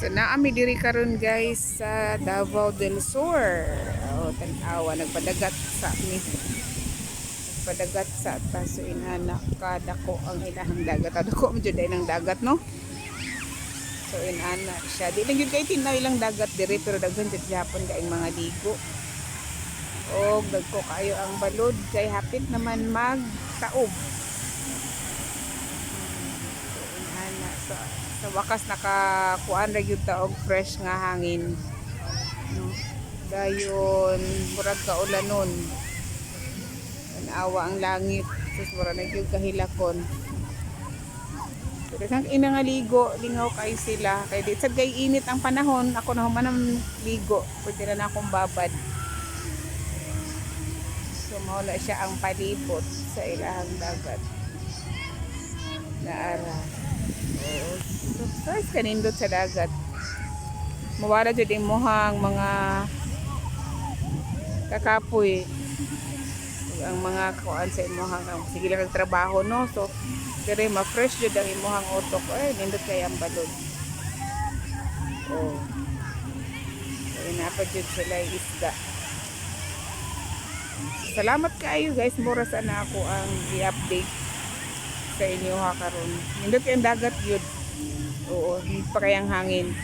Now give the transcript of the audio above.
So naami diri karon guys sa Davao del Sur. Oh, tan-awa nagpadagat sa ni. Nagpadagat sa taso inana kadako ang ilahang dagat. Dako man jud ng dagat no. So inana siya. Di lang yun kay tinaw ilang dagat diri pero daghan jud gyapon kaayong mga ligo. Og dagko kayo ang balod kay hapit naman magtaob. So inana sa sa wakas nakakuan ra gyud ta og fresh nga hangin. No. Dayon murag kaulanon. Tanawa ang langit. Sus mura na gyud kahilakon. Pero kang ina nga ligo, lingaw kay sila. Kay di sad kay init ang panahon, ako na human ang ligo. Pwede na na akong babad. So mao na siya ang palibot sa ilahang dagat. Naara. Oo. So, first kanindot sa dagat. Mawala jud imuhang mga kakapoy. Ang mga kuan sa imuhang ang sige lang nagtrabaho no? So dire ma fresh jud ang imuhang utok ay nindot kay ang balod oh. So inapa jud sila yung isda. Salamat kayo guys. Mura sana ako ang i-update sa inyo ha karon nindot kay dagat yun. Oo hindi pa kayang hangin